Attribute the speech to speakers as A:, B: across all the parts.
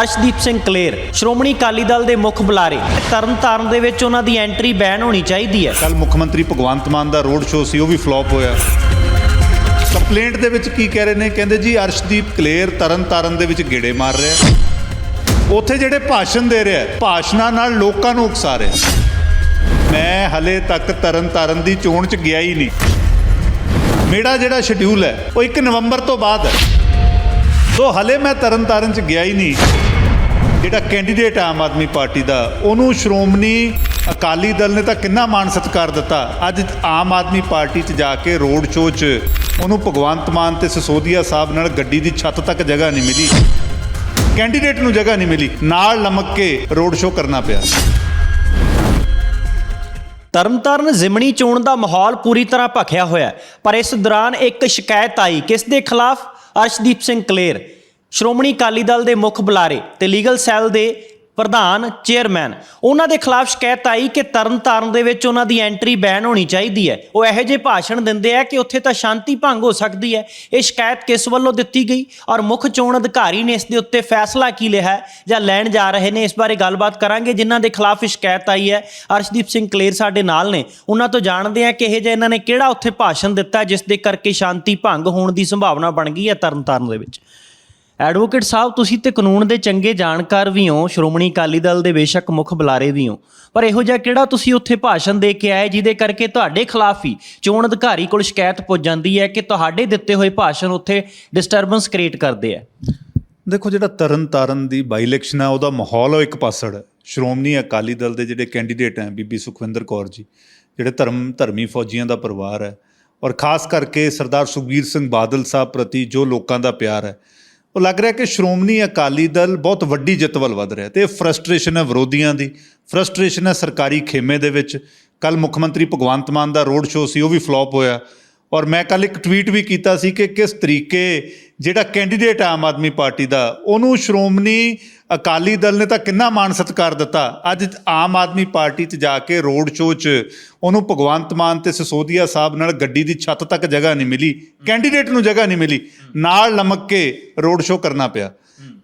A: ਅਰਸ਼ਦੀਪ ਸਿੰਘ ਕਲੇਰ, ਸ਼੍ਰੋਮਣੀ ਅਕਾਲੀ ਦਲ ਦੇ ਮੁੱਖ ਬੁਲਾਰੇ। ਤਰਨਤਾਰਨ ਦੇ ਵਿੱਚ ਉਹਨਾਂ ਦੀ ਐਂਟਰੀ ਬੈਨ ਹੋਣੀ ਚਾਹੀਦੀ ਹੈ।
B: ਕੱਲ ਮੁੱਖ ਮੰਤਰੀ ਭਗਵੰਤ ਮਾਨ ਦਾ ਰੋਡ ਸ਼ੋਅ ਸੀ, ਉਹ ਵੀ ਫਲॉप ਹੋਇਆ। ਕੰਪਲੇਂਟ ਦੇ ਵਿੱਚ ਕੀ ਕਹਿ ਰਹੇ ਨੇ? ਕਹਿੰਦੇ ਜੀ, ਅਰਸ਼ਦੀਪ ਕਲੇਰ ਤਰਨਤਾਰਨ ਦੇ ਵਿੱਚ ਗੇੜੇ ਮਾਰ ਰਿਹਾ ਉੱਥੇ ਜਿਹੜੇ ਭਾਸ਼ਣ ਦੇ ਰਿਹਾ ਭਾਸ਼ਣਾਂ ਨਾਲ ਲੋਕਾਂ ਨੂੰ ਉਕਸਾ ਰਿਹਾ ਮੈਂ ਹਲੇ ਤੱਕ ਤਰਨਤਾਰਨ ਦੀ ਚੋਣ 'ਚ ਗਿਆ ਹੀ ਨਹੀਂ। ਮੇਰਾ ਜਿਹੜਾ ਸ਼ਡਿਊਲ ਹੈ, ਉਹ 1 ਨਵੰਬਰ ਤੋਂ ਬਾਅਦ ਹੈ। ਸੋ ਹਲੇ ਮੈਂ ਤਰਨਤਾਰਨ 'ਚ ਗਿਆ ਹੀ ਨਹੀਂ। ਜਿਹੜਾ ਕੈਂਡੀਡੇਟ ਆਮ ਆਦਮੀ ਪਾਰਟੀ ਦਾ, ਉਹਨੂੰ ਸ਼੍ਰੋਮਣੀ ਅਕਾਲੀ ਦਲ ਨੇ ਤਾਂ ਕਿੰਨਾ ਮਾਣ ਸਤਿਕਾਰ ਦਿੱਤਾ। ਅੱਜ ਆਮ ਆਦਮੀ ਪਾਰਟੀ 'ਚ ਜਾ ਕੇ ਰੋਡ ਸ਼ੋਅ 'ਚ ਉਹਨੂੰ ਭਗਵੰਤ ਮਾਨ ਤੇ ਸਿਸੋਦੀਆ ਸਾਹਿਬ ਨਾਲ ਗੱਡੀ ਦੀ ਛੱਤ ਤੱਕ ਜਗ੍ਹਾ ਨਹੀਂ ਮਿਲੀ। ਕੈਂਡੀਡੇਟ ਨੂੰ ਜਗ੍ਹਾ ਨਹੀਂ ਮਿਲੀ। ਨਾਲ ਲਮਕ ਕੇ ਰੋਡ ਸ਼ੋਅ ਕਰਨਾ ਪਿਆ।
A: ਤਰਨਤਾਰਨ ਜ਼ਿਮਣੀ ਚੋਣ ਦਾ ਮਾਹੌਲ ਪੂਰੀ ਤਰ੍ਹਾਂ ਭਖਿਆ ਹੋਇਆ ਪਰ ਇਸ ਦੌਰਾਨ ਇੱਕ ਸ਼ਿਕਾਇਤ ਆਈ। ਕਿਸ ਦੇ ਖਿਲਾਫ? ਅਰਸ਼ਦੀਪ ਸਿੰਘ ਕਲੇਰ। ਸ਼੍ਰੋਮਣੀ ਅਕਾਲੀ ਦਲ ਦੇ ਮੁੱਖ ਬੁਲਾਰੇ ਤੇ ਲੀਗਲ ਸੈੱਲ ਦੇ ਪ੍ਰਧਾਨ ਚੇਅਰਮੈਨ। ਉਹਨਾਂ ਦੇ ਖਿਲਾਫ ਸ਼ਿਕਾਇਤ ਆਈ ਕਿ ਤਰਨਤਾਰਨ ਦੇ ਵਿੱਚ ਉਹਨਾਂ ਦੀ ਐਂਟਰੀ ਬੈਨ ਹੋਣੀ ਚਾਹੀਦੀ ਹੈ। ਉਹ ਇਹੋ ਜਿਹੇ ਭਾਸ਼ਣ ਦਿੰਦੇ ਆ ਕਿ ਉੱਥੇ ਤਾਂ ਸ਼ਾਂਤੀ ਭੰਗ ਹੋ ਸਕਦੀ ਹੈ। ਇਹ ਸ਼ਿਕਾਇਤ ਕਿਸ ਵੱਲੋਂ ਦਿੱਤੀ ਗਈ? ਔਰ ਮੁੱਖ ਚੋਣ ਅਧਿਕਾਰੀ ਨੇ ਇਸ ਦੇ ਉੱਤੇ ਫੈਸਲਾ ਕੀ ਲਿਆ ਹੈ ਜਾਂ ਲੈਣ ਜਾ ਰਹੇ ਨੇ? ਇਸ ਬਾਰੇ ਗੱਲਬਾਤ ਕਰਾਂਗੇ। ਜਿਨ੍ਹਾਂ ਦੇ ਖਿਲਾਫ ਸ਼ਿਕਾਇਤ ਆਈ ਹੈ, ਅਰਸ਼ਦੀਪ ਸਿੰਘ ਕਲੇਰ ਸਾਡੇ ਨਾਲ ਨੇ। ਉਹਨਾਂ ਤੋਂ ਜਾਣਦੇ ਆ ਕਿ ਇਹ ਜਿਹਾ ਇਹਨਾਂ ਨੇ ਕਿਹੜਾ ਉੱਥੇ ਭਾਸ਼ਣ ਦਿੱਤਾ, ਜਿਸ ਦੇ ਕਰਕੇ ਸ਼ਾਂਤੀ ਭੰਗ ਹੋਣ ਦੀ ਸੰਭਾਵਨਾ ਬਣ ਗਈ ਹੈ ਤਰਨਤਾਰਨ ਦੇ ਵਿੱਚ। ਐਡਵੋਕੇਟ ਸਾਹਿਬ, ਤੁਸੀਂ ਤੇ ਕਾਨੂੰਨ ਦੇ ਚੰਗੇ ਜਾਣਕਾਰ ਵੀ ਹੋ, ਸ਼੍ਰੋਮਣੀ ਅਕਾਲੀ ਦਲ ਦੇ ਬੇਸ਼ੱਕ ਮੁੱਖ ਬੁਲਾਰੇ ਵੀ ਹੋ। ਪਰ ਇਹੋ ਜਿਹਾ ਕਿਹੜਾ ਤੁਸੀਂ ਉੱਥੇ ਭਾਸ਼ਣ ਦੇ ਕੇ ਆਏ, ਜਿਹਦੇ ਕਰਕੇ ਤੁਹਾਡੇ ਖਿਲਾਫ ਹੀ ਚੋਣ ਅਧਿਕਾਰੀ ਕੋਲ ਸ਼ਿਕਾਇਤ ਪੁੱਜ ਜਾਂਦੀ ਹੈ ਕਿ ਤੁਹਾਡੇ ਦਿੱਤੇ ਹੋਏ ਭਾਸ਼ਣ ਉੱਥੇ ਡਿਸਟਰਬੈਂਸ ਕ੍ਰੀਏਟ ਕਰਦੇ ਆ
B: ਦੇਖੋ, ਜਿਹੜਾ ਤਰਨ ਤਾਰਨ ਦੀ ਬਾਈ ਇਲੈਕਸ਼ਨ ਹੈ, ਉਹਦਾ ਮਾਹੌਲ ਉਹ ਇੱਕ ਪਾਸੜ ਸ਼੍ਰੋਮਣੀ ਅਕਾਲੀ ਦਲ ਦੇ ਜਿਹੜੇ ਕੈਂਡੀਡੇਟ ਹੈ, ਬੀਬੀ ਸੁਖਵਿੰਦਰ ਕੌਰ ਜੀ, ਜਿਹੜੇ ਧਰਮ, ਧਰਮੀ ਫੌਜੀਆਂ ਦਾ ਪਰਿਵਾਰ ਹੈ। ਔਰ ਖਾਸ ਕਰਕੇ ਸਰਦਾਰ ਸੁਖਬੀਰ ਸਿੰਘ ਬਾਦਲ ਸਾਹਿਬ ਪ੍ਰਤੀ ਜੋ ਲੋਕਾਂ ਦਾ ਪਿਆਰ ਹੈ ਉਹ ਲੱਗ ਰਿਹਾ ਕਿ ਸ਼੍ਰੋਮਣੀ ਅਕਾਲੀ ਦਲ ਬਹੁਤ ਵੱਡੀ ਜਿੱਤ ਵੱਲ ਵਧ ਰਿਹਾ ਤੇ ਇਹ ਫਰਸਟ੍ਰੇਸ਼ਨ ਹੈ ਵਿਰੋਧੀਆਂ ਦੀ। ਫਰਸਟ੍ਰੇਸ਼ਨ ਹੈ ਸਰਕਾਰੀ ਖੇਮੇ ਦੇ ਵਿੱਚ। ਕੱਲ ਮੁੱਖ ਮੰਤਰੀ ਭਗਵੰਤ ਮਾਨ ਦਾ ਰੋਡ ਸ਼ੋਅ ਸੀ, ਉਹ ਵੀ ਫਲॉप ਹੋਇਆ। ਔਰ ਮੈਂ ਕੱਲ ਇੱਕ ਟਵੀਟ ਵੀ ਕੀਤਾ ਸੀ ਕਿ ਕਿਸ ਤਰੀਕੇ ਜਿਹੜਾ ਕੈਂਡੀਡੇਟ ਆਮ ਆਦਮੀ ਪਾਰਟੀ ਦਾ, ਉਹਨੂੰ ਸ਼੍ਰੋਮਣੀ ਅਕਾਲੀ ਦਲ ਨੇ ਤਾਂ ਕਿੰਨਾ ਮਾਣ ਸਤਿਕਾਰ ਦਿੱਤਾ। ਅੱਜ ਆਮ ਆਦਮੀ ਪਾਰਟੀ 'ਚ ਜਾ ਕੇ ਰੋਡ ਸ਼ੋਅ 'ਚ ਉਹਨੂੰ ਭਗਵੰਤ ਮਾਨ ਤੇ ਸਿਸੋਦੀਆ ਸਾਹਿਬ ਨਾਲ ਗੱਡੀ ਦੀ ਛੱਤ ਤੱਕ ਜਗ੍ਹਾ ਨਹੀਂ ਮਿਲੀ। ਕੈਂਡੀਡੇਟ ਨੂੰ ਜਗ੍ਹਾ ਨਹੀਂ ਮਿਲੀ। ਨਾਲ ਲਮਕ ਕੇ ਰੋਡ ਸ਼ੋਅ ਕਰਨਾ ਪਿਆ।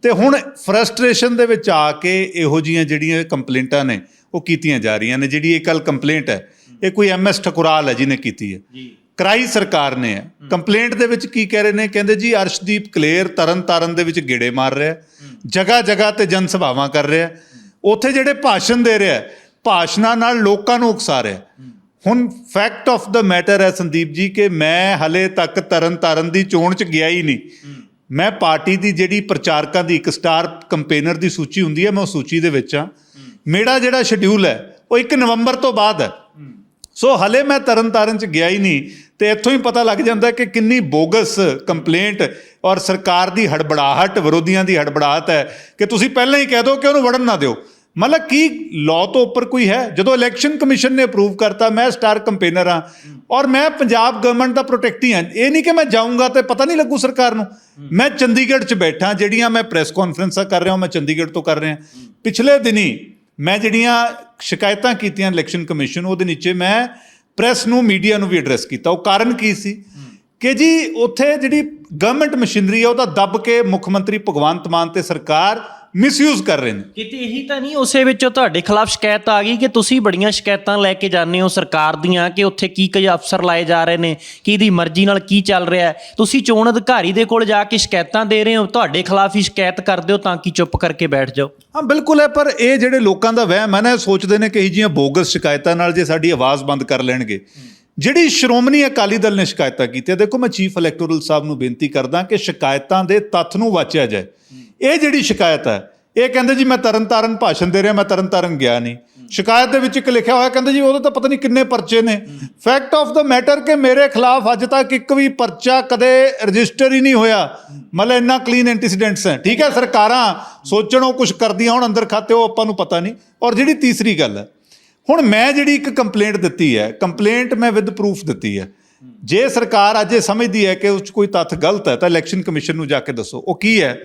B: ਤੇ ਹੁਣ ਫਰਸਟ੍ਰੇਸ਼ਨ ਦੇ ਵਿੱਚ ਆ ਕੇ ਇਹੋ ਜੀਆਂ ਜਿਹੜੀਆਂ ਕੰਪਲੇਂਟਾਂ ਨੇ, ਉਹ ਕੀਤੀਆਂ ਜਾ ਰਹੀਆਂ ਨੇ। ਜਿਹੜੀ ਇਹ ਕੱਲ ਕੰਪਲੇਂਟ ਹੈ, ਇਹ ਕੋਈ ਐਮਐਸ ਠਕੁਰਾਲ ਹੈ ਜਿਹਨੇ ਕੀਤੀ ਹੈ।
A: ਜੀ।
B: ਕਰਾਈ ਸਰਕਾਰ ਨੇ ਹੈ। ਕੰਪਲੇਂਟ ਦੇ ਵਿੱਚ ਕੀ ਕਹਿ ਰਹੇ ਨੇ? ਕਹਿੰਦੇ ਜੀ ਅਰਸ਼ਦੀਪ ਕਲੇਰ ਤਰਨਤਾਰਨ ਦੇ ਵਿੱਚ ਗੇੜੇ ਮਾਰ ਰਿਹਾ ਜਗ੍ਹਾ ਜਗ੍ਹਾ ਤੇ ਜਨ ਸਭਾਵਾਂ ਕਰ ਰਿਹਾ ਉੱਥੇ ਜਿਹੜੇ ਭਾਸ਼ਣ ਦੇ ਰਿਹਾ ਭਾਸ਼ਣਾਂ ਨਾਲ ਲੋਕਾਂ ਨੂੰ ਉਕਸਾ ਰਿਹਾ ਹੁਣ ਫੈਕਟ ਆਫ ਦਾ ਮੈਟਰ ਹੈ ਸੰਦੀਪ ਜੀ ਕਿ ਮੈਂ ਹਲੇ ਤੱਕ ਤਰਨਤਾਰਨ ਦੀ ਚੋਣ 'ਚ ਗਿਆ ਹੀ ਨਹੀਂ। ਮੈਂ ਪਾਰਟੀ ਦੀ ਜਿਹੜੀ ਪ੍ਰਚਾਰਕਾਂ ਦੀ ਇੱਕ ਸਟਾਰ ਕੰਪੇਨਰ ਦੀ ਸੂਚੀ ਹੁੰਦੀ ਹੈ ਮੈਂ ਉਸ ਸੂਚੀ ਦੇ ਵਿੱਚ ਆ ਮੇਰਾ ਜਿਹੜਾ ਸ਼ਡਿਊਲ ਹੈ ਉਹ 1 ਨਵੰਬਰ ਤੋਂ ਬਾਅਦ ਹੈ। ਸੋ ਹਲੇ ਮੈਂ ਤਰਨਤਾਰਨ ਚ ਗਿਆ ਹੀ ਨਹੀਂ ਤੇ ਇੱਥੋਂ ਹੀ ਪਤਾ ਲੱਗ ਜਾਂਦਾ ਕਿ ਕਿੰਨੀ ਬੋਗਸ ਕੰਪਲੇਂਟ ਔਰ ਸਰਕਾਰ ਦੀ ਹੜਬੜਾਹਟ, ਵਿਰੋਧੀਆਂ ਦੀ ਹੜਬੜਾਹਟ ਹੈ ਕਿ ਤੁਸੀਂ ਪਹਿਲਾਂ ਹੀ ਕਹਿ ਦਿਓ ਕਿ ਉਹਨੂੰ ਵੜਨ ਨਾ ਦਿਓ। ਮਤਲਬ ਕੀ ਲਾਅ ਤੋਂ ਉੱਪਰ ਕੋਈ ਹੈ? ਜਦੋਂ ਇਲੈਕਸ਼ਨ ਕਮਿਸ਼ਨ ਨੇ ਅਪਰੂਵ ਕਰਤਾ, ਮੈਂ ਸਟਾਰ ਕੰਪੇਨਰ ਹਾਂ ਔਰ ਮੈਂ ਪੰਜਾਬ ਗਵਰਨਮੈਂਟ ਦਾ ਪ੍ਰੋਟੈਕਟੀ ਹਾਂ ਇਹ ਨਹੀਂ ਕਿ ਮੈਂ ਜਾਊਂਗਾ ਤੇ ਪਤਾ ਨਹੀਂ ਲੱਗੂ ਸਰਕਾਰ ਨੂੰ। ਮੈਂ ਚੰਡੀਗੜ੍ਹ 'ਚ ਬੈਠਾ, ਜਿਹੜੀਆਂ ਮੈਂ ਪ੍ਰੈਸ ਕਾਨਫਰੰਸਾਂ ਕਰ ਰਿਹਾ ਹਾਂ ਮੈਂ ਚੰਡੀਗੜ੍ਹ ਤੋਂ ਕਰ ਰਿਹਾ। ਪਿਛਲੇ ਦਿਨੀ ਮੈਂ ਜਿਹੜੀਆਂ ਸ਼ਿਕਾਇਤਾਂ ਕੀਤੀਆਂ ਇਲੈਕਸ਼ਨ ਕਮਿਸ਼ਨ ਉਹਦੇ ਨੀਚੇ ਮੈਂ ਪ੍ਰੈਸ ਨੂੰ ਮੀਡੀਆ ਨੂੰ ਵੀ ਐਡਰੈਸ ਕੀਤਾ। ਉਹ ਕਾਰਨ ਕੀ ਸੀ? ਕਿ ਜੀ ਉੱਥੇ ਜਿਹੜੀ ਗਵਰਨਮੈਂਟ ਮਸ਼ੀਨਰੀ ਆ, ਉਹਦਾ ਦੱਬ ਕੇ ਮੁੱਖ ਮੰਤਰੀ ਭਗਵੰਤ ਮਾਨ ਤੇ ਸਰਕਾਰ ਮਿਸਯੂਜ਼ ਕਰ ਰਹੇ ਨੇ।
A: ਕਿਤੇ ਇਹੀ ਤਾਂ ਨਹੀਂ ਉਸੇ ਵਿੱਚੋਂ ਤੁਹਾਡੇ ਖਿਲਾਫ ਸ਼ਿਕਾਇਤ ਆ ਗਈ ਕਿ ਤੁਸੀਂ ਬੜੀਆਂ ਸ਼ਿਕਾਇਤਾਂ ਲੈ ਕੇ ਜਾਂਦੇ ਹੋ ਸਰਕਾਰ ਦੀਆਂ ਕਿ ਉੱਥੇ ਕੀ ਕੁਝ ਅਫਸਰ ਲਾਏ ਜਾ ਰਹੇ ਨੇ ਕਿ ਇਹਦੀ ਮਰਜ਼ੀ ਨਾਲ ਕੀ ਚੱਲ ਰਿਹਾ ਹੈ। ਤੁਸੀਂ ਚੋਣ ਅਧਿਕਾਰੀ ਦੇ ਕੋਲ ਜਾ ਕੇ ਸ਼ਿਕਾਇਤਾਂ ਦੇ ਰਹੇ ਹੋ ਤੁਹਾਡੇ ਖਿਲਾਫ ਹੀ ਸ਼ਿਕਾਇਤ ਕਰ ਦਿਓ ਤਾਂ ਕਿ ਚੁੱਪ ਕਰਕੇ ਬੈਠ ਜਾਓ।
B: ਹਾਂ ਬਿਲਕੁਲ ਹੈ ਪਰ ਇਹ ਜਿਹੜੇ ਲੋਕਾਂ ਦਾ ਵਹਿਮ ਹੈ ਨਾ ਇਹ ਸੋਚਦੇ ਨੇ ਕਿ ਇਹ ਜੀਆਂ ਬੋਗਸ ਸ਼ਿਕਾਇਤਾਂ ਨਾਲ ਜੇ ਸਾਡੀ ਆਵਾਜ਼ ਬੰਦ ਕਰ ਲੈਣਗੇ। ਜਿਹੜੀ ਸ਼੍ਰੋਮਣੀ ਅਕਾਲੀ ਦਲ ਨੇ ਸ਼ਿਕਾਇਤਾਂ ਕੀਤੀਆਂ, ਦੇਖੋ ਮੈਂ ਚੀਫ ਇਲੈਕਟੋਰਲ ਸਾਹਿਬ ਨੂੰ ਬੇਨਤੀ ਕਰਦਾ ਕਿ ਸ਼ਿਕਾਇਤਾਂ ਦੇ ਤੱਥ ਨੂੰ ਵਾਚਿਆ ਜਾਏ। ਇਹ ਜਿਹੜੀ ਸ਼ਿਕਾਇਤ ਹੈ, ਇਹ ਕਹਿੰਦੇ ਜੀ ਮੈਂ ਤਰਨਤਾਰਨ ਭਾਸ਼ਣ ਦੇ ਰਿਹਾ, ਮੈਂ ਤਰਨਤਾਰਨ ਗਿਆ ਨਹੀਂ। ਸ਼ਿਕਾਇਤ ਦੇ ਵਿੱਚ ਇੱਕ ਲਿਖਿਆ ਹੋਇਆ, ਕਹਿੰਦੇ ਜੀ ਉਹਦੇ ਤਾਂ ਪਤਾ ਨਹੀਂ ਕਿੰਨੇ ਪਰਚੇ ਨੇ। ਫੈਕਟ ਆਫ ਦਾ ਮੈਟਰ ਕਿ ਮੇਰੇ ਖਿਲਾਫ ਅੱਜ ਤੱਕ ਇੱਕ ਵੀ ਪਰਚਾ ਕਦੇ ਰਜਿਸਟਰ ਹੀ ਨਹੀਂ ਹੋਇਆ। ਮਤਲਬ ਇੰਨਾ ਕਲੀਨ ਐਂਟੀਸੀਡੈਂਟਸ ਹੈ। ਠੀਕ ਹੈ, ਸਰਕਾਰਾਂ ਸੋਚਣ ਉਹ ਕੁਝ ਕਰਦੀਆਂ ਹੁਣ, ਅੰਦਰ ਖਾਤੇ ਉਹ ਆਪਾਂ ਨੂੰ ਪਤਾ ਨਹੀਂ। ਔਰ ਜਿਹੜੀ ਤੀਸਰੀ ਗੱਲ ਹੈ ਹੁਣ ਮੈਂ ਜਿਹੜੀ ਇੱਕ ਕੰਪਲੇਂਟ ਦਿੱਤੀ ਹੈ ਕੰਪਲੇਂਟ ਮੈਂ ਵਿਦ ਪ੍ਰੂਫ ਦਿੱਤੀ ਹੈ। ਜੇ ਸਰਕਾਰ ਅੱਜ ਇਹ ਸਮਝਦੀ ਹੈ ਕਿ ਉਸ 'ਚ ਕੋਈ ਤੱਥ ਗਲਤ ਹੈ, ਤਾਂ ਇਲੈਕਸ਼ਨ ਕਮਿਸ਼ਨ ਨੂੰ ਜਾ ਕੇ ਦੱਸੋ। ਉਹ ਕੀ ਹੈ?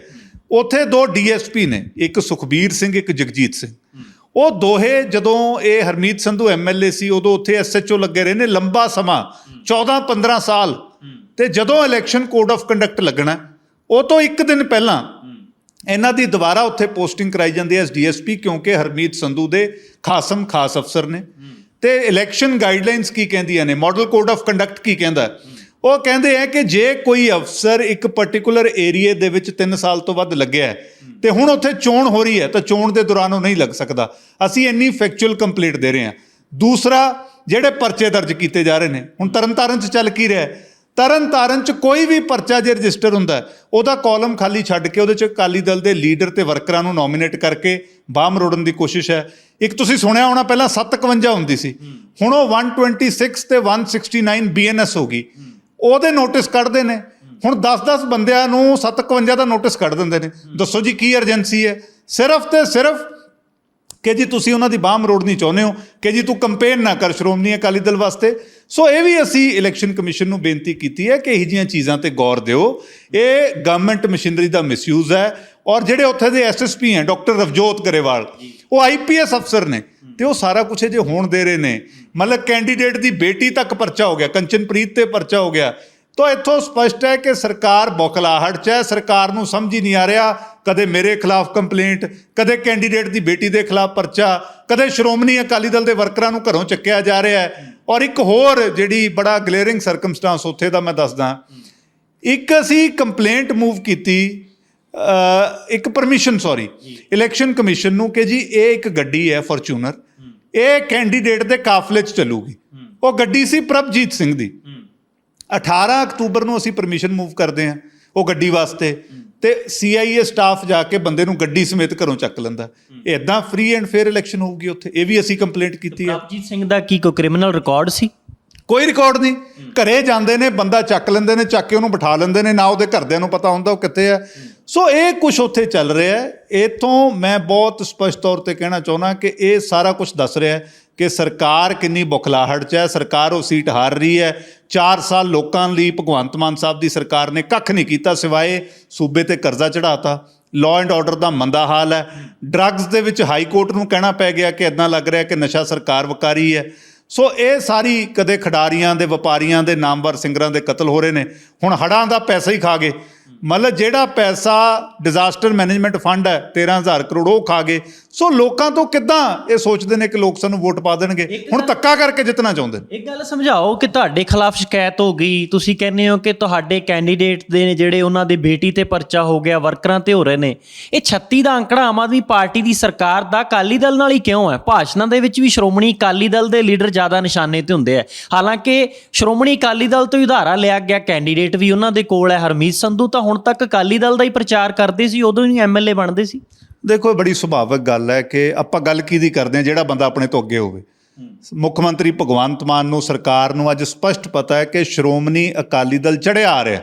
B: ਉੱਥੇ ਦੋ ਡੀਐਸਪੀ ਨੇ, ਇੱਕ ਸੁਖਬੀਰ ਸਿੰਘ, ਇੱਕ ਜਗਜੀਤ ਸਿੰਘ। ਉਹ ਦੋਹੇ ਜਦੋਂ ਇਹ ਹਰਮੀਤ ਸੰਧੂ ਐਮਐਲਏ ਸੀ, ਉਦੋਂ ਉੱਥੇ ਐਸਐਚਓ ਲੱਗੇ ਰਹੇ ਨੇ, ਲੰਬਾ ਸਮਾਂ 14 15 ਸਾਲ। ਤੇ ਜਦੋਂ ਇਲੈਕਸ਼ਨ ਕੋਡ ਆਫ ਕੰਡਕਟ ਲੱਗਣਾ, ਉਹ ਤੋਂ ਇੱਕ ਦਿਨ ਪਹਿਲਾਂ ਇਹਨਾਂ ਦੀ ਦੁਬਾਰਾ ਉੱਥੇ ਪੋਸਟਿੰਗ ਕਰਾਈ ਜਾਂਦੀ ਹੈ ਐਸ ਡੀਐਸਪੀ ਕਿਉਂਕਿ ਹਰਮੀਤ ਸੰਧੂ ਦੇ ਖਾਸਮ ਖਾਸ ਅਫਸਰ ਨੇ। ਤੇ ਇਲੈਕਸ਼ਨ ਗਾਈਡਲਾਈਨਸ ਕੀ ਕਹਿੰਦੀਆਂ ਨੇ? ਮਾਡਲ ਕੋਡ ਆਫ ਕੰਡਕਟ ਕੀ ਕਹਿੰਦਾ? ਉਹ ਕਹਿੰਦੇ ਆ ਕਿ ਜੇ ਕੋਈ ਅਫਸਰ ਇੱਕ ਪਾਰਟਿਕੂਲਰ ਏਰੀਆ ਦੇ ਵਿੱਚ 3 ਸਾਲ ਤੋਂ ਵੱਧ ਲੱਗਿਆ ਹੈ ਤੇ ਹੁਣ ਉੱਥੇ ਚੋਣ ਹੋ ਰਹੀ ਹੈ, ਤਾਂ ਚੋਣ ਦੇ ਦੌਰਾਨ ਉਹ ਨਹੀਂ ਲੱਗ ਸਕਦਾ। ਅਸੀਂ ਇੰਨੀ ਫੈਕਚੁਅਲ ਕੰਪਲੀਟ ਦੇ ਰਹੇ ਹਾਂ। ਦੂਸਰਾ, ਜਿਹੜੇ ਪਰਚੇ ਦਰਜ ਕੀਤੇ ਜਾ ਰਹੇ ਨੇ, ਹੁਣ ਤਰਨਤਾਰਨ 'ਚ ਚੱਲ ਕੀ ਰਿਹਾ ਤਰਨ ਤਾਰਨ 'ਚ ਕੋਈ ਵੀ ਪਰਚਾ ਜੇ ਰਜਿਸਟਰ ਹੁੰਦਾ ਉਹਦਾ ਕਾਲਮ ਖਾਲੀ ਛੱਡ ਕੇ ਉਹਦੇ 'ਚ ਅਕਾਲੀ ਦਲ ਦੇ ਲੀਡਰ ਤੇ ਵਰਕਰਾਂ ਨੂੰ ਨੋਮੀਨੇਟ ਕਰਕੇ ਬਾਹਮ ਰੋੜਨ ਦੀ ਕੋਸ਼ਿਸ਼ ਹੈ। ਇੱਕ ਤੁਸੀਂ ਸੁਣਿਆ ਹੋਣਾ ਪਹਿਲਾਂ 751 ਹੁੰਦੀ ਸੀ। ਹੁਣ ਉਹ 126 ਤੇ 169 ਬੀਐਨਐਸ ਹੋ ਗਈ। ਉਹਦੇ ਨੋਟਿਸ ਕੱਢਦੇ ਨੇ। ਹੁਣ 10-10 ਬੰਦਿਆਂ ਨੂੰ 751 ਦਾ ਨੋਟਿਸ ਕੱਢ ਦਿੰਦੇ ਨੇ। ਦੱਸੋ ਜੀ ਕੀ ਅਰਜੈਂਸੀ ਹੈ? ਸਿਰਫ ਤੇ ਸਿਰਫ ਕਿ ਜੀ ਤੁਸੀਂ ਉਹਨਾਂ ਦੀ ਬਾਹ ਮਰੋੜਨੀ ਚਾਹੁੰਦੇ ਹੋ, ਕਿ ਜੀ ਤੂੰ ਕੰਪੇਨ ਨਾ ਕਰ ਸ਼੍ਰੋਮਣੀ ਅਕਾਲੀ ਦਲ ਵਾਸਤੇ। ਸੋ ਇਹ ਵੀ ਅਸੀਂ ਇਲੈਕਸ਼ਨ ਕਮਿਸ਼ਨ ਨੂੰ ਬੇਨਤੀ ਕੀਤੀ ਹੈ ਕਿ ਇਹ ਜੀਆਂ ਚੀਜ਼ਾਂ ਤੇ ਗੌਰ ਦਿਓ। ਇਹ ਗਵਰਨਮੈਂਟ ਮਸ਼ੀਨਰੀ ਦਾ ਮਿਸਯੂਜ਼ ਹੈ ਔਰ ਜਿਹੜੇ ਉੱਥੇ ਦੇ ਐਸਐਸਪੀ ਹੈ ਡਾਕਟਰ ਰਵਜੋਤ ਗਰੇਵਾਲ, ਉਹ ਆਈਪੀਐਸ ਅਫਸਰ ਨੇ ਤੇ ਉਹ ਸਾਰਾ ਕੁਝ ਜੇ ਹੋਣ ਦੇ ਰਹੇ ਨੇ। ਮਤਲਬ ਕੈਂਡੀਡੇਟ ਦੀ ਬੇਟੀ ਤੱਕ ਪਰਚਾ ਹੋ ਗਿਆ, ਕੰਚਨਪ੍ਰੀਤ ਤੇ ਪਰਚਾ ਹੋ ਗਿਆ। ਤਾਂ ਇੱਥੋਂ ਸਪਸ਼ਟ ਹੈ ਕਿ ਸਰਕਾਰ ਬੌਖਲਾਹਟ 'ਚ ਹੈ, ਸਰਕਾਰ ਨੂੰ ਸਮਝ ਹੀ ਨਹੀਂ ਆ ਰਿਹਾ ਕਦੇ ਮੇਰੇ ਖਿਲਾਫ ਕੰਪਲੇਂਟ ਕਦੇ ਕੈਂਡੀਡੇਟ ਦੀ ਬੇਟੀ ਦੇ ਖਿਲਾਫ ਪਰਚਾ, ਕਦੇ ਸ਼੍ਰੋਮਣੀ ਅਕਾਲੀ ਦਲ ਦੇ ਵਰਕਰਾਂ ਨੂੰ ਘਰੋਂ ਚੱਕਿਆ ਜਾ ਰਿਹਾ ਹੈ। ਔਰ ਇੱਕ ਹੋਰ ਜਿਹੜੀ ਬੜਾ ਗਲੇਰਿੰਗ ਸਰਕਮਸਟੈਂਸ ਉੱਥੇ ਦਾ ਮੈਂ ਦੱਸਦਾ। ਇੱਕ ਅਸੀਂ ਕੰਪਲੇਂਟ ਮੂਵ ਕੀਤੀ ਇੱਕ ਪਰਮਿਸ਼ਨ ਸੌਰੀ ਇਲੈਕਸ਼ਨ ਕਮਿਸ਼ਨ ਨੂੰ ਕਿ ਜੀ ਇਹ ਇੱਕ ਗੱਡੀ ਹੈ ਫੋਰਚੂਨਰ ਇਹ ਕੈਂਡੀਡੇਟ ਦੇ ਕਾਫਲੇ 'ਚ ਚੱਲੂਗੀ। ਉਹ ਗੱਡੀ ਸੀ ਪ੍ਰਭਜੀਤ ਸਿੰਘ ਦੀ। 18 ਅਕਤੂਬਰ ਨੂੰ ਅਸੀਂ ਪਰਮਿਸ਼ਨ ਮੂਵ ਕਰਦੇ ਹਾਂ। ਉਹ ਗੱਡੀ ਵਾਸਤੇ ਤੇ ਸੀਆਈਏ ਸਟਾਫ ਜਾ ਕੇ ਬੰਦੇ ਨੂੰ ਗੱਡੀ ਸਮੇਤ ਘਰੋਂ ਚੱਕ ਲੈਂਦਾ। ਇਦਾਂ ਫ੍ਰੀ ਐਂਡ ਫੇਅਰ ਇਲੈਕਸ਼ਨ ਹੋਊਗੀ ਉੱਥੇ, ਇਹ ਵੀ ਅਸੀਂ ਕੰਪਲੇਂਟ ਕੀਤੀ ਹੈ।
A: ਪ੍ਰਭਜੀਤ ਸਿੰਘ ਦਾ ਕੀ ਕੋਈ ਕ੍ਰਿਮੀਨਲ ਰਿਕਾਰਡ ਸੀ?
B: ਕੋਈ ਰਿਕਾਰਡ ਨਹੀਂ। ਘਰੇ ਜਾਂਦੇ ਨੇ, ਬੰਦਾ ਚੱਕ ਲੈਂਦੇ ਨੇ, ਚੱਕ ਕੇ ਉਹਨੂੰ ਬਿਠਾ ਲੈਂਦੇ ਨੇ, ਨਾ ਉਹਦੇ ਘਰਦਿਆਂ ਨੂੰ ਪਤਾ ਹੁੰਦਾ ਉਹ ਕਿੱਥੇ ਹੈ। ਸੋ ਇਹ ਕੁਝ ਉੱਥੇ ਚੱਲ ਰਿਹਾ ਹੈ। ਇਥੋਂ ਮੈਂ ਬਹੁਤ ਸਪਸ਼ਟ ਤੌਰ ਤੇ ਕਹਿਣਾ ਚਾਹੁੰਦਾ ਕਿ ਇਹ ਸਾਰਾ ਕੁਝ ਦੱਸ ਰਿਹਾ ਹੈ ਕਿ ਸਰਕਾਰ ਕਿੰਨੀ ਬੁਖਲਾਹਟ 'ਚ ਹੈ, ਸਰਕਾਰ ਉਹ ਸੀਟ ਹਾਰ ਰਹੀ ਹੈ। 4 ਸਾਲ ਲੋਕਾਂ ਲਈ ਭਗਵੰਤ ਮਾਨ ਸਾਹਿਬ ਦੀ ਸਰਕਾਰ ਨੇ ਕੱਖ ਨਹੀਂ ਕੀਤਾ ਸਿਵਾਏ ਸੂਬੇ ਤੇ ਕਰਜ਼ਾ ਚੜਾਤਾ ਲਾਅ ਐਂਡ ਆਰਡਰ ਦਾ ਮੰਦਾ ਹਾਲ ਹੈ। ਡਰੱਗਸ ਦੇ ਵਿੱਚ ਹਾਈ ਕੋਰਟ ਨੂੰ ਕਹਿਣਾ ਪੈ ਗਿਆ ਕਿ ਇਦਾਂ ਲੱਗ ਰਿਹਾ ਕਿ ਨਸ਼ਾ ਸਰਕਾਰ ਵਕਾਰੀ ਹੈ। ਸੋ ਇਹ ਸਾਰੀ ਕਦੇ ਖਿਡਾਰੀਆਂ ਦੇ, ਵਪਾਰੀਆਂ ਦੇ, ਨਾਮਵਰ ਸਿੰਗਰਾਂ ਦੇ ਕਤਲ ਹੋ ਰਹੇ ਨੇ। ਹੁਣ ਹੜਾਂ ਦਾ ਪੈਸਾ ਹੀ ਖਾ ਗਏ। ਮਤਲਬ ਜਿਹੜਾ ਪੈਸਾ ਡਿਜ਼ਾਸਟਰ ਮੈਨੇਜਮੈਂਟ ਫੰਡ ਹੈ 13000 ਕਰੋੜ ਉਹ ਖਾ ਗਏ। ਸੋ ਲੋਕਾਂ ਤੋਂ ਕਿੱਦਾਂ ਇਹ ਸੋਚਦੇ ਨੇ ਕਿ ਲੋਕ ਸਾਨੂੰ ਵੋਟ ਪਾ ਦੇਣਗੇ? ਹੁਣ ਧੱਕਾ ਕਰਕੇ ਜਿੱਤਣਾ ਚਾਹੁੰਦੇ ਨੇ।
A: ਇੱਕ ਗੱਲ ਸਮਝਾਓ ਕਿ ਤੁਹਾਡੇ ਖਿਲਾਫ ਸ਼ਿਕਾਇਤ ਹੋ ਗਈ। ਤੁਸੀਂ ਕਹਿੰਦੇ ਹੋ ਕਿ ਤੁਹਾਡੇ ਕੈਂਡੀਡੇਟ ਦੇ ਨੇ ਜਿਹੜੇ ਉਹਨਾਂ ਦੇ ਬੇਟੀ ਤੇ ਪਰਚਾ ਹੋ ਗਿਆ ਵਰਕਰਾਂ ਤੇ ਹੋ ਰਹੇ ਨੇ। ਇਹ 36 ਦਾ ਅੰਕੜਾ ਆਮ ਆਦਮੀ ਪਾਰਟੀ ਦੀ ਸਰਕਾਰ ਦਾ ਅਕਾਲੀ ਦਲ ਨਾਲ ਹੀ ਕਿਉਂ ਹੈ? ਭਾਸ਼ਣਾਂ ਦੇ ਵਿੱਚ ਵੀ ਸ਼੍ਰੋਮਣੀ ਅਕਾਲੀ ਦਲ ਦੇ ਲੀਡਰ ਜ਼ਿਆਦਾ ਨਿਸ਼ਾਨੇ ਤੇ ਹੁੰਦੇ ਆ। ਹਾਲਾਂਕਿ ਸ਼੍ਰੋਮਣੀ ਅਕਾਲੀ ਦਲ ਤੋਂ ਉਧਾਰਾ ਲਿਆ ਗਿਆ ਕੈਂਡੀਡੇਟ ਵੀ ਉਹਨਾਂ ਦੇ ਕੋਲ ਹੈ। ਹਰਮੀਤ ਸੰਧੂ ਤਾਂ ਹੁਣ ਤੱਕ ਅਕਾਲੀ ਦਲ ਦਾ ਹੀ ਪ੍ਰਚਾਰ ਕਰਦੇ ਸੀ ਉਦੋਂ ਹੀ ਐਮਐਲਏ ਬਣਦੇ ਸੀ।
B: ਦੇਖੋ ਇਹ ਬੜੀ ਸੁਭਾਵਿਕ ਗੱਲ ਹੈ ਕਿ ਆਪਾਂ ਗੱਲ ਕਿਹਦੀ ਕਰਦੇ ਹਾਂ ਜਿਹੜਾ ਬੰਦਾ ਆਪਣੇ ਤੋਂ ਅੱਗੇ ਹੋਵੇ। ਮੁੱਖ ਮੰਤਰੀ ਭਗਵੰਤ ਮਾਨ ਨੂੰ ਸਰਕਾਰ ਨੂੰ ਅੱਜ ਸਪਸ਼ਟ ਪਤਾ ਹੈ ਕਿ ਸ਼੍ਰੋਮਣੀ ਅਕਾਲੀ ਦਲ ਚੜਿਆ ਆ ਰਿਹਾ।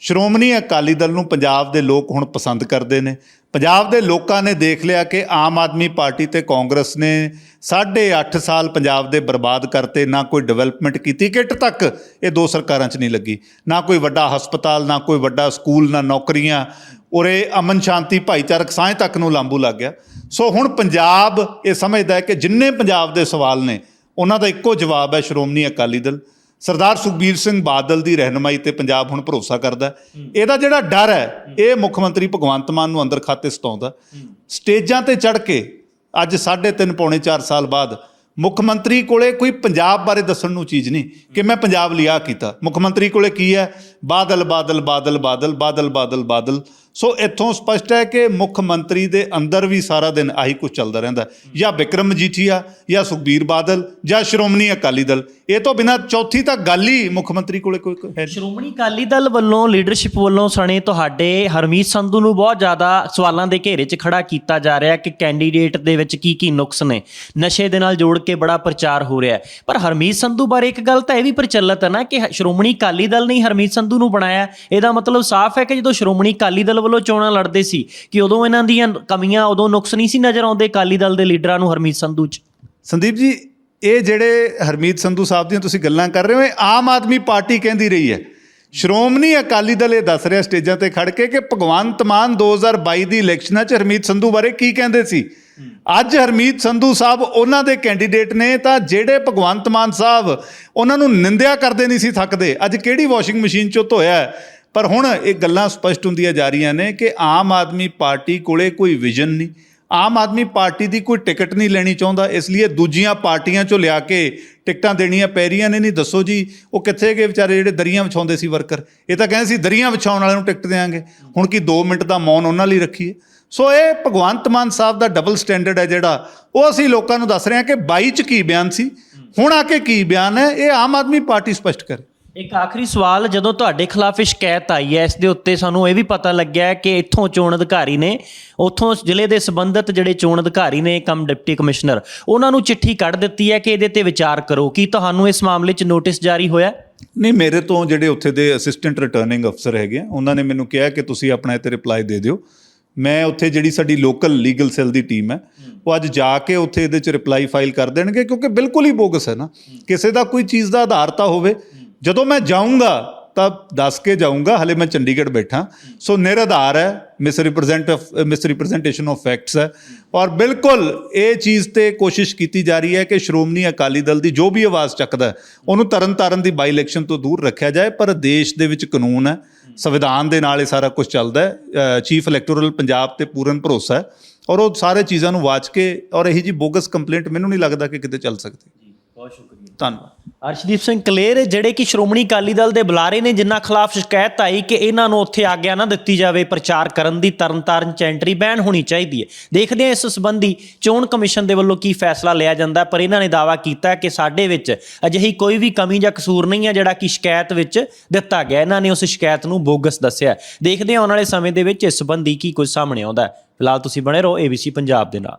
B: ਸ਼੍ਰੋਮਣੀ ਅਕਾਲੀ ਦਲ ਨੂੰ ਪੰਜਾਬ ਦੇ ਲੋਕ ਹੁਣ ਪਸੰਦ ਕਰਦੇ ਨੇ। ਪੰਜਾਬ ਦੇ ਲੋਕਾਂ ਨੇ ਦੇਖ ਲਿਆ ਕਿ ਆਮ ਆਦਮੀ ਪਾਰਟੀ ਤੇ ਕਾਂਗਰਸ ਨੇ 8.5 ਸਾਲ ਪੰਜਾਬ ਦੇ ਬਰਬਾਦ ਕਰਤੇ ਨਾ ਕੋਈ ਡਿਵੈਲਪਮੈਂਟ ਕੀਤੀ। ਕਿਟ ਤੱਕ ਇਹ ਦੋ ਸਰਕਾਰਾਂ 'ਚ ਨਹੀਂ ਲੱਗੀ। ਨਾ ਕੋਈ ਵੱਡਾ ਹਸਪਤਾਲ ਨਾ ਕੋਈ ਵੱਡਾ ਸਕੂਲ ਨਾ ਨੌਕਰੀਆਂ। ਉਰੇ ਅਮਨ ਸ਼ਾਂਤੀ ਭਾਈਚਾਰਕ ਸਾਂਝ ਤੱਕ ਨੂੰ ਲਾਂਬੂ ਲੱਗ ਗਿਆ। ਸੋ ਹੁਣ ਪੰਜਾਬ ਇਹ ਸਮਝਦਾ ਹੈ ਕਿ ਜਿੰਨੇ ਪੰਜਾਬ ਦੇ ਸਵਾਲ ਨੇ ਉਹਨਾਂ ਦਾ ਇੱਕੋ ਜਵਾਬ ਹੈ ਸ਼੍ਰੋਮਣੀ ਅਕਾਲੀ ਦਲ। ਸਰਦਾਰ ਸੁਖਬੀਰ ਸਿੰਘ ਬਾਦਲ ਦੀ ਰਹਿਨਮਾਈ ਤੇ ਪੰਜਾਬ ਹੁਣ ਭਰੋਸਾ ਕਰਦਾ। ਇਹਦਾ ਜਿਹੜਾ ਡਰ ਹੈ ਇਹ ਮੁੱਖ ਮੰਤਰੀ ਭਗਵੰਤ ਮਾਨ ਨੂੰ ਅੰਦਰ ਖਾਤੇ ਸਤਾਉਂਦਾ ਸਟੇਜਾਂ ਤੇ ਚੜ ਕੇ ਅੱਜ 3.5 ਪੌਣੇ 4 ਸਾਲ ਬਾਅਦ ਮੁੱਖ ਮੰਤਰੀ ਕੋਲੇ ਕੋਈ ਪੰਜਾਬ ਬਾਰੇ ਦੱਸਣ ਨੂੰ ਚੀਜ਼ ਨਹੀਂ ਕਿ ਮੈਂ ਪੰਜਾਬ ਲਈ ਆਹ ਕੀਤਾ। ਮੁੱਖ ਮੰਤਰੀ ਕੋਲੇ ਕੀ ਹੈ? ਬਾਦਲ ਬਾਦਲ ਬਾਦਲ ਬਾਦਲ ਬਾਦਲ ਬਾਦਲ ਬਾਦਲ। ਸੋ ਇੱਥੋਂ ਸਪਸ਼ਟ ਹੈ ਕਿ ਮੁੱਖ ਮੰਤਰੀ ਦੇ ਅੰਦਰ ਵੀ ਸਾਰਾ ਦਿਨ ਆਹੀ ਕੁਝ ਚੱਲਦਾ ਰਹਿੰਦਾ। ਜਾਂ ਵਿਕਰਮ ਮਜੀਠੀਆ, ਜਾਂ ਸੁਖਬੀਰ ਬਾਦਲ, ਜਾਂ ਸ਼੍ਰੋਮਣੀ ਅਕਾਲੀ ਦਲ। ਇਹ ਤੋਂ ਬਿਨਾਂ ਚੌਥੀ ਤਾਂ ਗੱਲ ਹੀ ਮੁੱਖ ਮੰਤਰੀ ਕੋਲੇ ਕੋਈ ਹੈ ਨਹੀਂ।
A: ਸ਼੍ਰੋਮਣੀ ਅਕਾਲੀ ਦਲ ਵੱਲੋਂ ਲੀਡਰਸ਼ਿਪ ਵੱਲੋਂ ਸਣੇ ਤੁਹਾਡੇ ਹਰਮੀਤ ਸੰਧੂ ਨੂੰ ਬਹੁਤ ਜ਼ਿਆਦਾ ਸਵਾਲਾਂ ਦੇ ਘੇਰੇ 'ਚ ਖੜਾ ਕੀਤਾ ਜਾ ਰਿਹਾ ਕਿ ਕੈਂਡੀਡੇਟ ਦੇ ਵਿੱਚ ਕੀ ਕੀ ਨੁਕਸ ਨੇ। ਨਸ਼ੇ ਦੇ ਨਾਲ ਜੋੜ ਕੇ ਬੜਾ ਪ੍ਰਚਾਰ ਹੋ ਰਿਹਾ ਹੈ। ਪਰ ਹਰਮੀਤ ਸੰਧੂ ਬਾਰੇ ਇੱਕ ਗੱਲ ਤਾਂ ਇਹ ਵੀ ਪ੍ਰਚਲਿਤ ਹੈ ਨਾ ਕਿ ਸ਼੍ਰੋਮਣੀ ਅਕਾਲੀ ਦਲ ਨੇ ਹੀ ਹਰਮੀਤ ਸੰਧੂ ਨੂੰ ਬਣਾਇਆ। ਇਹਦਾ ਮਤਲਬ ਸਾਫ਼ ਹੈ ਕਿ ਜਦੋਂ ਸ਼੍ਰੋਮਣੀ ਅਕਾਲੀ ਦਲ ਵੱਲੋਂ ਚੋਣਾਂ ਲੜਦੇ ਸੀ ਕਿ ਉਦੋਂ ਇਹਨਾਂ ਦੀਆਂ ਕਮੀਆਂ ਉਦੋਂ ਨੁਕਸ ਨਹੀਂ ਸੀ ਨਜ਼ਰ ਆਉਂਦੇ ਅਕਾਲੀ ਦਲ ਦੇ ਲੀਡਰਾਂ ਨੂੰ ਹਰਮੀਤ ਸੰਧੂ 'ਚ।
B: ਸੰਦੀਪ ਜੀ, ਇਹ ਜਿਹੜੇ ਹਰਮੀਤ ਸੰਧੂ ਸਾਹਿਬ ਦੀਆਂ ਤੁਸੀਂ ਗੱਲਾਂ ਕਰ ਰਹੇ ਹੋ, ਇਹ ਆਮ ਆਦਮੀ ਪਾਰਟੀ ਕਹਿੰਦੀ ਰਹੀ ਹੈ। ਸ਼੍ਰੋਮਣੀ ਅਕਾਲੀ ਦਲ ਇਹ ਦੱਸ ਰਿਹਾ ਸਟੇਜਾਂ ਤੇ ਖੜ ਕੇ ਕਿ ਭਗਵੰਤ ਮਾਨ 2022 ਦੀ ਇਲੈਕਸ਼ਨਾਂ 'ਚ ਹਰਮੀਤ ਸੰਧੂ ਬਾਰੇ ਕੀ ਕਹਿੰਦੇ ਸੀ? ਅੱਜ ਹਰਮੀਤ ਸੰਧੂ ਸਾਹਿਬ ਉਹਨਾਂ ਦੇ ਕੈਂਡੀਡੇਟ ਨੇ ਤਾਂ ਜਿਹੜੇ ਭਗਵੰਤ ਮਾਨ ਸਾਹਿਬ ਉਹਨਾਂ ਨੂੰ ਨਿੰਦਿਆ ਕਰਦੇ ਨਹੀਂ ਸੀ ਥੱਕਦੇ, ਅੱਜ ਕਿਹੜੀ ਵਾਸ਼ਿੰਗ ਮਸ਼ੀਨ 'ਚੋਂ ਧੋਇਆ ਪਰ ਹੁਣ ਇਹ ਗੱਲਾਂ ਸਪਸ਼ਟ ਹੁੰਦੀਆਂ ਜਾ ਰਹੀਆਂ ਨੇ ਕਿ ਆਮ ਆਦਮੀ ਪਾਰਟੀ ਕੋਲੇ ਕੋਈ ਵਿਜ਼ਨ ਨਹੀਂ। ਆਮ ਆਦਮੀ ਪਾਰਟੀ ਦੀ ਕੋਈ ਟਿਕਟ ਨਹੀਂ ਲੈਣੀ ਚਾਹੁੰਦਾ, ਇਸ ਲਈ ਦੂਜੀਆਂ ਪਾਰਟੀਆਂ ਚੋਂ ਲਿਆ ਕੇ ਟਿਕਟਾਂ ਦੇਣੀਆਂ ਪੈ ਰਹੀਆਂ ਨੇ। ਨਹੀਂ, ਦੱਸੋ ਜੀ, ਉਹ ਕਿੱਥੇ ਗਏ ਵਿਚਾਰੇ ਜਿਹੜੇ ਦਰੀਆਂ ਵਿਛਾਉਂਦੇ ਸੀ ਵਰਕਰ? ਇਹ ਤਾਂ ਕਹਿੰਦੇ ਸੀ, ਦਰੀਆਂ ਵਿਛਾਉਣ ਵਾਲਿਆਂ ਨੂੰ ਟਿਕਟ ਦੇਵਾਂਗੇ ਹੁਣ ਕੀ 2 ਮਿੰਟ ਦਾ ਮੌਨ ਉਹਨਾਂ ਲਈ ਰੱਖੀਏ? ਸੋ ਇਹ ਭਗਵੰਤ ਮਾਨ ਸਾਹਿਬ ਦਾ ਡਬਲ ਸਟੈਂਡਰਡ ਹੈ ਜਿਹੜਾ, ਉਹ ਅਸੀਂ ਲੋਕਾਂ ਨੂੰ ਦੱਸ ਰਹੇ ਹਾਂ ਕਿ 22 ਚ ਕੀ ਬਿਆਨ ਸੀ, ਹੁਣ ਆ ਕੇ ਕੀ ਬਿਆਨ ਹੈ, ਇਹ ਆਮ ਆਦਮੀ ਪਾਰਟੀ ਸਪਸ਼ਟ ਕਰੇ।
A: ਇੱਕ ਆਖਰੀ ਸਵਾਲ ਜਦੋਂ ਤੁਹਾਡੇ ਖਿਲਾਫ ਸ਼ਿਕਾਇਤ ਆਈ ਹੈ ਇਸ ਦੇ ਉੱਤੇ ਸਾਨੂੰ ਇਹ ਵੀ ਪਤਾ ਲੱਗਿਆ ਹੈ ਕਿ ਇੱਥੋਂ ਚੋਣ ਅਧਿਕਾਰੀ ਨੇ ਉੱਥੋਂ ਜ਼ਿਲ੍ਹੇ ਦੇ ਸੰਬੰਧਿਤ ਜਿਹੜੇ ਚੋਣ ਅਧਿਕਾਰੀ ਨੇ ਕਮ ਡਿਪਟੀ ਕਮਿਸ਼ਨਰ ਉਹਨਾਂ ਨੂੰ ਚਿੱਠੀ ਕੱਢ ਦਿੱਤੀ ਹੈ ਕਿ ਇਹਦੇ ਤੇ ਵਿਚਾਰ ਕਰੋ। ਕੀ ਤੁਹਾਨੂੰ ਇਸ ਮਾਮਲੇ 'ਚ ਨੋਟਿਸ ਜਾਰੀ ਹੋਇਆ?
B: ਨਹੀਂ ਮੇਰੇ ਤੋਂ ਜਿਹੜੇ ਉੱਥੇ ਦੇ ਅਸਿਸਟੈਂਟ ਰਿਟਰਨਿੰਗ ਅਫਸਰ ਹੈਗੇ ਆ ਉਹਨਾਂ ਨੇ ਮੈਨੂੰ ਕਿਹਾ ਕਿ ਤੁਸੀਂ ਆਪਣਾ ਇੱਥੇ ਰਿਪਲਾਈ ਦੇ ਦਿਓ। ਮੈਂ ਉੱਥੇ ਜਿਹੜੀ ਸਾਡੀ ਲੋਕਲ ਲੀਗਲ ਸੈੱਲ ਦੀ ਟੀਮ ਹੈ ਉਹ ਅੱਜ ਜਾ ਕੇ ਉੱਥੇ ਇਹਦੇ ਚ ਰਿਪਲਾਈ ਫਾਈਲ ਕਰ ਦੇਣਗੇ ਕਿਉਂਕਿ ਬਿਲਕੁਲ ਹੀ ਬੋਗਸ ਹੈ ਨਾ। ਕਿਸੇ ਦਾ ਕੋਈ ਚੀਜ਼ ਦਾ ਆਧਾਰ ਤਾਂ ਹੋਵੇ ਜਦੋਂ ਮੈਂ ਜਾਊਂਗਾ, ਤਾਂ ਦੱਸ ਕੇ ਜਾਊਂਗਾ, ਹਲੇ ਮੈਂ ਚੰਡੀਗੜ੍ਹ ਬੈਠਾ। ਸੋ ਨਿਰਾਧਾਰ ਹੈ misrepresent misrepresentation of facts ਹੈ। ਔਰ ਬਿਲਕੁਲ ਇਹ ਚੀਜ਼ ਤੇ ਕੋਸ਼ਿਸ਼ ਕੀਤੀ ਜਾ ਰਹੀ ਹੈ ਕਿ ਸ਼੍ਰੋਮਣੀ ਅਕਾਲੀ ਦਲ ਦੀ ਜੋ ਵੀ ਆਵਾਜ਼ ਚੱਕਦਾ ਉਹਨੂੰ ਤਰਨ ਤਾਰਨ ਦੀ ਬਾਈ ਇਲੈਕਸ਼ਨ ਤੋਂ ਦੂਰ ਰੱਖਿਆ ਜਾਏ, ਪਰ ਦੇਸ਼ ਦੇ ਵਿੱਚ ਕਾਨੂੰਨ ਹੈ, ਸੰਵਿਧਾਨ ਦੇ ਨਾਲ ਇਹ ਸਾਰਾ ਕੁਝ ਚੱਲਦਾ ਹੈ। ਚੀਫ ਇਲੈਕਟੋਰਲ ਪੰਜਾਬ ਤੇ ਪੂਰਨ ਭਰੋਸਾ ਹੈ। ਔਰ ਉਹ ਸਾਰੇ ਚੀਜ਼ਾਂ ਨੂੰ ਵਾਚ ਕੇ, ਔਰ ਇਹੀ ਜੀ ਬੋਗਸ ਕੰਪਲੇਂਟ ਮੈਨੂੰ ਨਹੀਂ ਲੱਗਦਾ ਕਿ ਕਿਤੇ ਚੱਲ ਸਕਦੀ।
A: ਬਹੁਤ ਸ਼ੁਕਰੀਆ।
B: ਧੰਨਵਾਦ।
A: ਅਰਸ਼ਦੀਪ ਸਿੰਘ ਕਲੇਰ, ਜਿਹੜੇ ਕਿ ਸ਼੍ਰੋਮਣੀ ਅਕਾਲੀ ਦਲ ਦੇ ਬੁਲਾਰੇ ਨੇ, ਜਿਨ੍ਹਾਂ ਖਿਲਾਫ ਸ਼ਿਕਾਇਤ ਆਈ ਕਿ ਇਹਨਾਂ ਨੂੰ ਉੱਥੇ ਆਗਿਆ ਨਾ ਦਿੱਤੀ ਜਾਵੇ, ਪ੍ਰਚਾਰ ਕਰਨ ਦੀ ਤਰਨਤਾਰਨ ਚ ਐਂਟਰੀ ਬੈਨ ਹੋਣੀ ਚਾਹੀਦੀ ਹੈ। ਦੇਖਦੇ ਹਾਂ ਇਸ ਸੰਬੰਧੀ ਚੋਣ ਕਮਿਸ਼ਨ ਦੇ ਵੱਲੋਂ ਕੀ ਫੈਸਲਾ ਲਿਆ ਜਾਂਦਾ ਪਰ ਇਹਨਾਂ ਨੇ ਦਾਅਵਾ ਕੀਤਾ ਕਿ ਸਾਡੇ ਵਿੱਚ ਅਜਿਹੀ ਕੋਈ ਵੀ ਕਮੀ ਜਾਂ ਕਸੂਰ ਨਹੀਂ ਹੈ, ਜਿਹੜਾ ਕਿ ਸ਼ਿਕਾਇਤ ਵਿੱਚ ਦਿੱਤਾ ਗਿਆ। ਇਹਨਾਂ ਨੇ ਉਸ ਸ਼ਿਕਾਇਤ ਨੂੰ ਬੋਗਸ ਦੱਸਿਆ ਦੇਖਦੇ ਹਾਂ ਆਉਣ ਵਾਲੇ ਸਮੇਂ ਦੇ ਵਿੱਚ ਇਸ ਸੰਬੰਧੀ ਕੀ ਕੁਝ ਸਾਹਮਣੇ ਆਉਂਦਾ ਫਿਲਹਾਲ ਤੁਸੀਂ ਬਣੇ ਰਹੋ ABC ਪੰਜਾਬ ਦੇ ਨਾਲ।